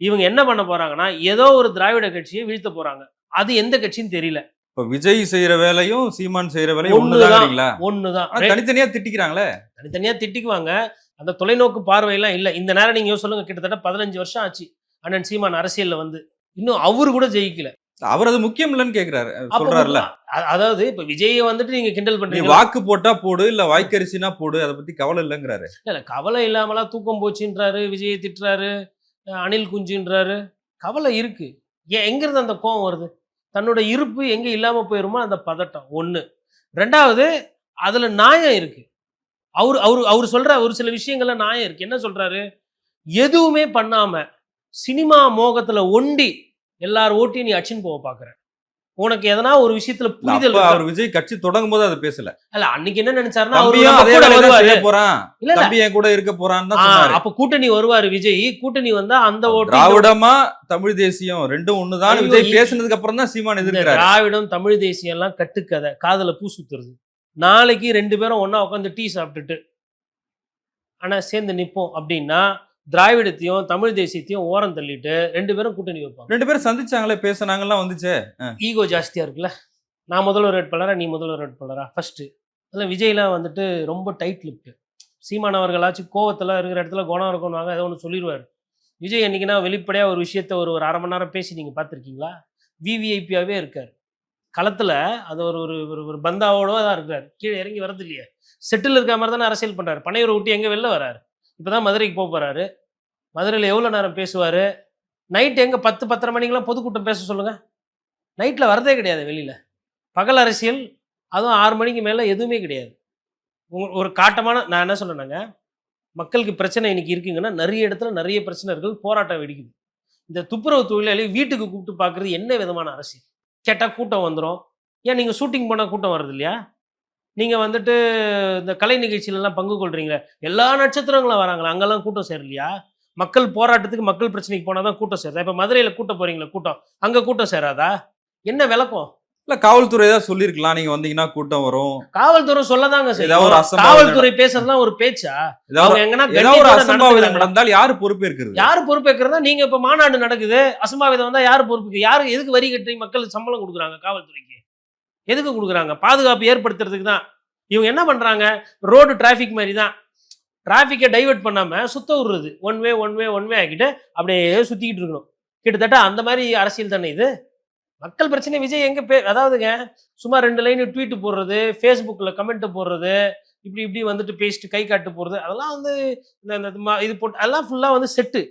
இவங்க என்ன பண்ண போறாங்கன்னா ஏதோ ஒரு திராவிட கட்சியை வீழ்த்த போறாங்க. அது எந்த கட்சின்னு தெரியல. இப்ப விஜய் செய்யற வேலையும் சீமான் செய்யற வேலையும் ஒண்ணுதான். ஒண்ணுதான் தனித்தனியா திட்டிக்கிறாங்களே? தனித்தனியா திட்டிக்குவாங்க. அந்த தொலைநோக்கு பார்வையெல்லாம் இல்ல. இந்த நேரம் நீங்க சொல்லுங்க கிட்டத்தட்ட பதினஞ்சு வருஷம் ஆச்சு. அண்ணன் சீமான் அரசியல்ல வந்து. இன்னும் அவரு கூட ஜெயிக்கல. அவர் அது முக்கியம் இல்லைன்னு கேக்குறாரு சொல்றாருல. அதாவது இப்ப விஜயை வந்துட்டு நீங்க கிண்டல் பண்றீங்க வாக்கு போட்டா போடு இல்ல வாய்க்கரிசினா போடு அதை பத்தி கவலை இல்லைங்கிறாரு. இல்ல. கவலை இல்லாமலா தூக்கம் போச்சுன்றாரு விஜயை திட்டுறாரு. அணில் அனில் குஞ்சுன்றாரு. கவலை இருக்குது ஏன் எங்கேருந்து அந்த கோவம் வருது? தன்னோட இருப்பு எங்கே இல்லாமல் போயிருமோ அந்த பதட்டம் ஒன்று ரெண்டாவது அதில் நியாயம் இருக்குது அவர் அவர் அவர் சொல்கிற ஒரு சில விஷயங்கள்ல நியாயம் இருக்குது என்ன சொல்கிறாரு எதுவுமே பண்ணாமல் சினிமா மோகத்தில் ஒண்டி எல்லார் ஓட்டியும் நீ அச்சின் போக பாக்குற. உனக்கு எதனா ஒரு விஷயத்துல இல்ல, புரிதல்? அவர் விஜய் கட்சி தொடங்கும் போது அதை பேசல. அல்ல அன்னைக்கு என்ன நினைச்சாருன்னா அவரு போறான். இல்ல இல்ல. தம்பி என் கூட இருக்க போறான்னு அப்ப கூட்டணி வருவாரு விஜய். கூட்டணி வந்தா அந்த திராவிடமா தமிழ் தேசியம் ரெண்டும் ஒண்ணுதான். விஜய் பேசுனதுக்கு அப்புறம் தான் சீமான் எதிர்க்கிறாரு. திராவிடம் தமிழ் தேசியம் எல்லாம் கட்டுக்கதை காதுல பூ சுத்துறது. நாளைக்கு ரெண்டு பேரும் ஒண்ணா உட்காந்து டீ சாப்பிட்டுட்டு ஆனா சேர்ந்து நிப்போம் அப்படின்னா திராவிடத்தையும் தமிழ் தேசியத்தையும் ஓரம் தள்ளிட்டு ரெண்டு பேரும் கூட்டணி வைப்பாங்க. ரெண்டு பேரும் சந்திச்சாங்களே பேசுனாங்கலாம் வந்துச்சே. ஈகோ ஜாஸ்தியா இருக்குல்ல? நான் முதல்வர் வேட்பாளரா நீ முதல்வர் வேட்பாளரா? ஃபர்ஸ்ட் அதில் விஜய்லாம் வந்துட்டு ரொம்ப டைட் லிப்ட் சீமானவர்களாச்சும் கோவத்தில் இருக்கிற இடத்துல குணம் இருக்கணுவாங்க ஏதோ ஒன்று சொல்லிடுவார். விஜய் என்னைக்குன்னா வெளிப்படையாக ஒரு விஷயத்த ஒரு ஒரு அரை மணி நேரம் பேசி நீங்கள் பார்த்துருக்கீங்களா? விவிஐபியாகவே இருக்கார். களத்தில் அது ஒரு ஒரு ஒரு ஒரு பந்தாவோட தான் இருக்கார். கீழே இறங்கி வரது இல்லையே. செட்டில் இருக்க மாதிரி தானே அரசியல் பண்ணுறாரு பனையூரை விட்டு எங்கே வெளில வராரு? இப்போ தான் மதுரைக்கு போக போகிறாரு மதுரையில் எவ்வளோ நேரம் பேசுவார்? நைட் எங்கே பத்து பத்தரை மணிக்கெலாம் பொதுக்கூட்டம் பேச சொல்லுங்கள் நைட்டில் வரதே கிடையாது வெளியில். பகல் அரசியல் அதுவும் ஆறு மணிக்கு மேலே எதுவுமே கிடையாது. ஒரு காட்டமான நான் என்ன சொல்றேன்னாங்க? மக்களுக்கு பிரச்சனை இன்னைக்கு இருக்குங்கன்னா நிறைய இடத்துல நிறைய பிரச்சனை இருக்குது போராட்டம் வெடிக்குது. இந்த துப்புரவு தொழிலாளி வீட்டுக்கு கூப்பிட்டு பார்க்குறது என்ன விதமான அரசியல்? கேட்டால் கூட்டம் வந்துடும் ஏன் நீங்கள் ஷூட்டிங் போனால் கூட்டம் வருது இல்லையா? நீங்கள் வந்துட்டு இந்த கலை நிகழ்ச்சியிலலாம் பங்கு கொள்கிறீங்களே எல்லா நட்சத்திரங்களும் வராங்களா அங்கெல்லாம் கூட்டம் சேரலையா? மக்கள் போராட்டத்துக்கு மக்கள் பிரச்சனைக்கு போனால் தான் கூட்டம் சேருதா? இப்போ மதுரையில் கூட்டம் போறீங்களா கூட்டம். அங்கே கூட்டம் சேராதா? என்ன விளக்கம்? இல்ல காவல்துறை ஏதாவது சொல்லிருக்கலாம். நீங்க வந்தீங்கன்னா கூட்டம் வரும். காவல்துறை சொல்லதாங்க அசம்பாவிதம் காவல்துறை பேசுறதுலாம் ஒரு பேச்சா? ஏதாவது ஒரு அசம்பாவிதம்? நடந்தால் யாரு பொறுப்பேற்கிறது யாரு பொறுப்பேற்கிறதா நீங்க இப்ப மாநாடு நடக்குது. அசம்பாவிதம் வந்தா யாரு பொறுப்பு யாரு எதுக்கு வரி கட்டி மக்களுக்கு சம்பளம் கொடுக்குறாங்க காவல்துறைக்கு? எதுக்கு கொடுக்குறாங்க? பாதுகாப்பு ஏற்படுத்துறதுக்கு தான். இவங்க என்ன பண்றாங்க? ரோடு டிராஃபிக் மாதிரி தான் டிராஃபிக்கை டைவர்ட் பண்ணாமல் சுத்த விடுறது. One way one way one way ஆக்கிட்டு அப்படியே சுற்றிக்கிட்டு இருக்கணும். கிட்டத்தட்ட அந்த மாதிரி அரசியல் தானே இது? மக்கள் பிரச்சனை விஜய் எங்கே பே அதாவதுங்க சும்மா ரெண்டு லைன் ட்வீட்டு போடுறது ஃபேஸ்புக்கில் கமெண்ட்டு போடுறது இப்படி இப்படி வந்துட்டு பேசிட்டு கை காட்டு போடுறது அதெல்லாம் வந்து இந்த இது போட்டு அதெல்லாம் ஃபுல்லாக வந்து செட்டு